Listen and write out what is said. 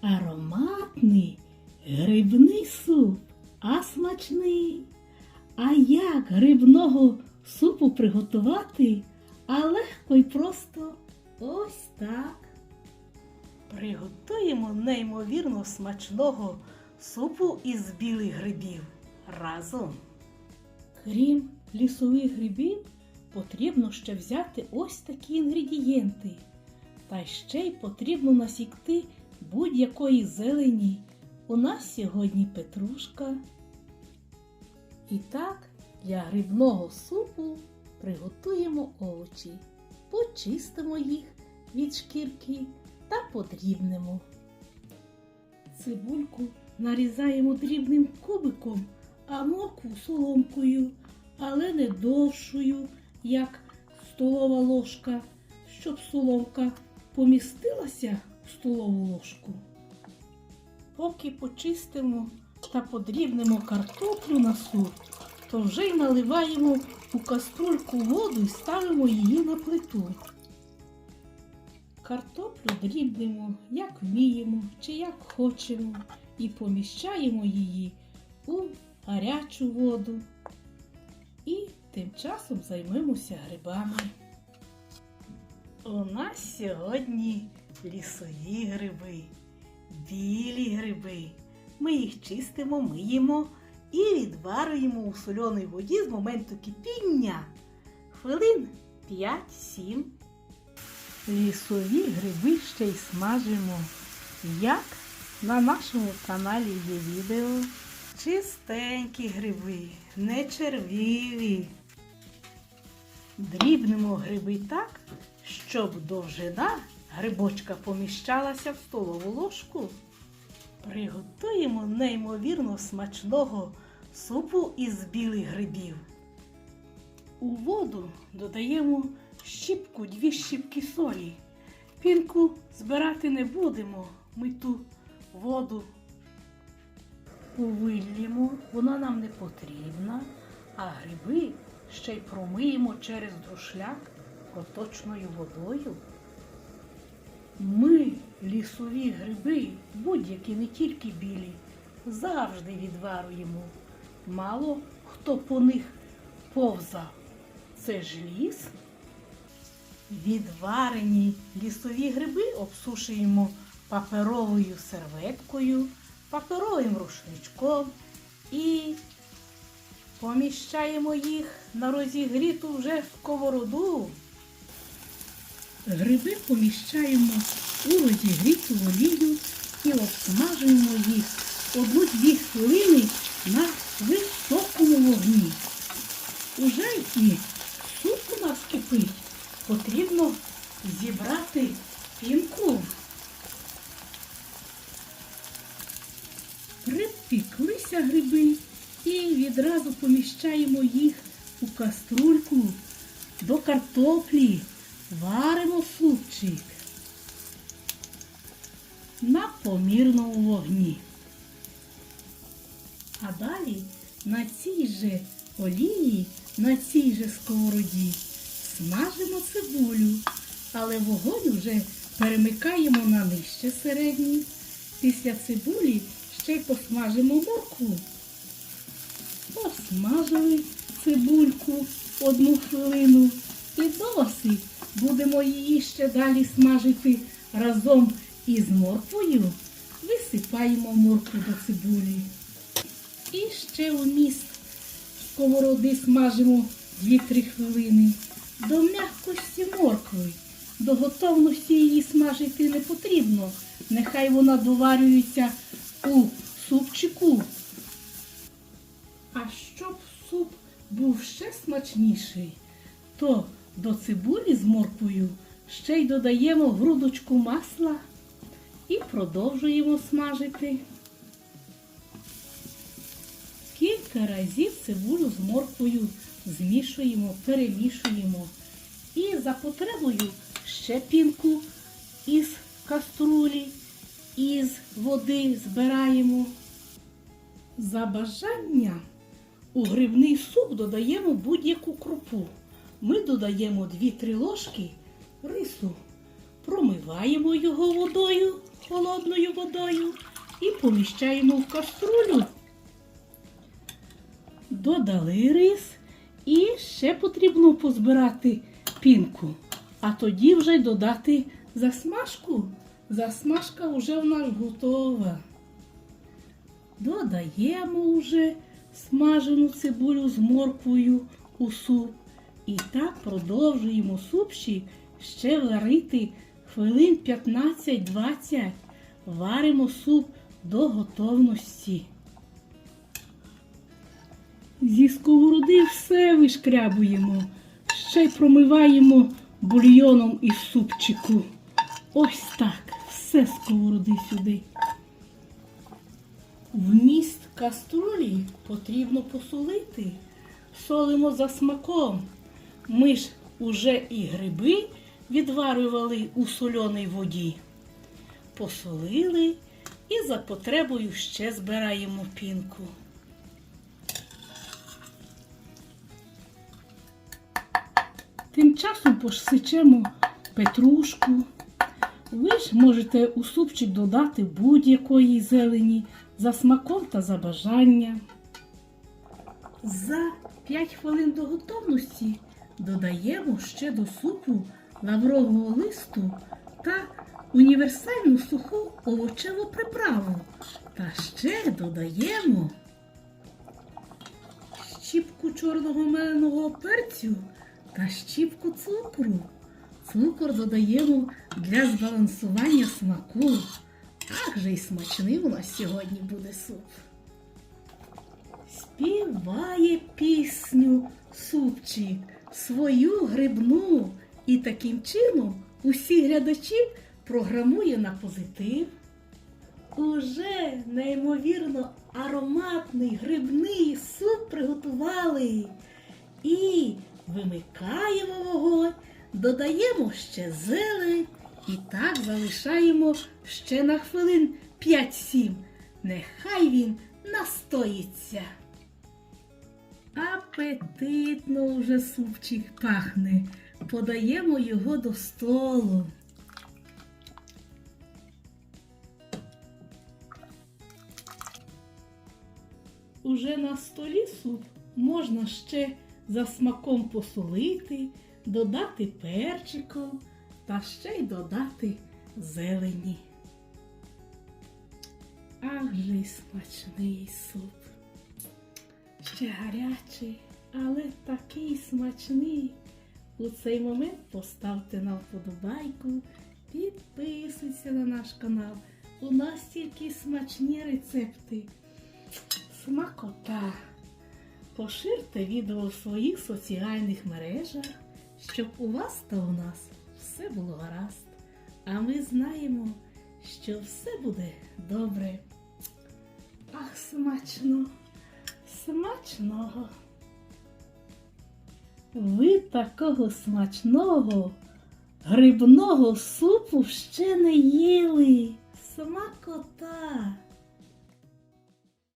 Ароматний грибний суп, а смачний. А як грибного супу приготувати? А легко і просто ось так. Приготуємо неймовірно смачного супу із білих грибів разом. Крім лісових грибів, потрібно ще взяти ось такі інгредієнти. Та ще й потрібно насікти будь-якої зелені. У нас сьогодні петрушка. І так, для грибного супу приготуємо овочі, почистимо їх від шкірки та подрібнемо. Цибульку нарізаємо дрібним кубиком, а моркву соломкою, але не довшою, як столова ложка, щоб соломка помістилася столову ложку. Поки почистимо та подрібнемо картоплю на суп, то вже й наливаємо у каструльку воду і ставимо її на плиту. Картоплю дрібнемо, як вміємо чи як хочемо, і поміщаємо її у гарячу воду. І тим часом займемося грибами. У нас сьогодні лісові гриби, білі гриби. Ми їх чистимо, миємо і відварюємо у соленій воді з моменту кипіння хвилин 5-7. Лісові гриби ще й смажимо. Як на нашому каналі є відео. Чистенькі гриби, не червиві. Дрібнемо гриби так, щоб довжина грибочка поміщалася в столову ложку. Приготуємо неймовірно смачного супу із білих грибів. У воду додаємо щіпку, дві щіпки солі. Пінку збирати не будемо. Ми ту воду увильємо, вона нам не потрібна, а гриби ще й промиємо через друшляк проточною водою. Ми, лісові гриби, будь-які не тільки білі, завжди відварюємо. Мало хто по них повзав. Це ж ліс. Відварені лісові гриби обсушуємо паперовою серветкою, паперовим рушничком і поміщаємо їх на розігріту вже сковороду. Гриби поміщаємо у розігріту олію і обсмажуємо їх одну-дві хвилини на високому вогні. Уже і суп у нас кипить. Потрібно зібрати пінку. Припіклися гриби і відразу поміщаємо їх у каструльку до картоплі. Варимо супчик на помірному вогні. А далі на цій же олії, на цій же сковороді смажимо цибулю, але вогонь вже перемикаємо на нижче середній. Після цибулі ще й посмажимо моркву. Посмажили цибульку одну хвилину і досить. Будемо її ще далі смажити разом із морквою. Висипаємо моркву до цибулі. І ще у міст сковороди смажимо 2-3 хвилини. До м'якості моркви. До готовності її смажити не потрібно. Нехай вона доварюється у супчику. А щоб суп був ще смачніший, то до цибулі з морквою ще й додаємо грудочку масла і продовжуємо смажити. Кілька разів цибулю з морквою змішуємо, перемішуємо. І за потребою ще пінку із каструлі, із води збираємо. За бажанням у грибний суп додаємо будь-яку крупу. Ми додаємо 2-3 ложки рису, промиваємо його водою холодною водою і поміщаємо в каструлю. Додали рис і ще потрібно позбирати пінку. А тоді вже додати засмажку. Засмажка вже в нас готова. Додаємо вже смажену цибулю з морквою у суп. І так продовжуємо супчик ще варити хвилин 15-20. Варимо суп до готовності. Зі сковороди все вишкрябуємо, ще й промиваємо бульйоном із супчику. Ось так, все сковороди сюди. Вміст каструлі потрібно посолити. Солимо за смаком. Ми ж уже і гриби відварювали у соленій воді. Посолили і за потребою ще збираємо пінку. Тим часом посичемо петрушку. Ви ж можете у супчик додати будь-якої зелені за смаком та за бажанням. За 5 хвилин до готовності додаємо ще до супу лаврового листу та універсальну суху овочеву приправу. Та ще додаємо щіпку чорного меленого перцю та щіпку цукру. Цукор додаємо для збалансування смаку. Ах же й смачний у нас сьогодні буде суп. Співає пісню супчик, свою грибну, і таким чином усіх глядачів програмує на позитив. Уже неймовірно ароматний грибний суп приготували. І вимикаємо вогонь, додаємо ще зелень і так залишаємо ще на хвилин 5-7. Нехай він настоїться. Апетитно вже супчик пахне. Подаємо його до столу. Уже на столі суп можна ще за смаком посолити, додати перчиком та ще й додати зелені. Ах же й смачний суп. Ще гарячий, але такий смачний. У цей момент поставте нам вподобайку, підписуйтесь на наш канал. У нас тільки смачні рецепти. Смакота. Поширте відео в своїх соціальних мережах, щоб у вас та у нас все було гаразд. А ми знаємо, що все буде добре. Ах, смачно, смачного. Ви такого смачного грибного супу ще не їли. Смакота.